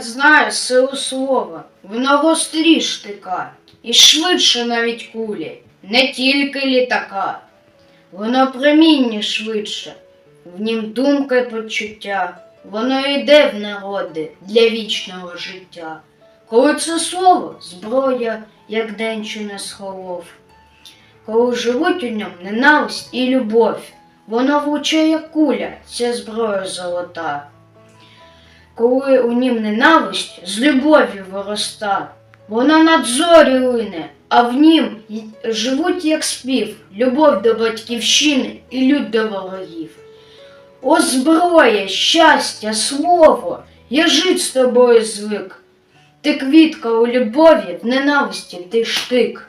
Знаю силу слова, воно гостріш штика, і швидше навіть кулі, не тільки літака. Воно проміння швидше, в нім думка й почуття, воно йде в народи для вічного життя. Коли це слово зброя, як день, що не схолов. Коли живуть у ньому ненависть і любов, воно влучає як куля, ця зброя золота. Коли у нім ненависть з любов'ю вироста, вона над зорі лине, а в нім живуть як спів, любов до батьківщини і лють до ворогів. О зброя, щастя, слово, я жить з тобою звик. Ти квітка у любові, в ненависті ти штик.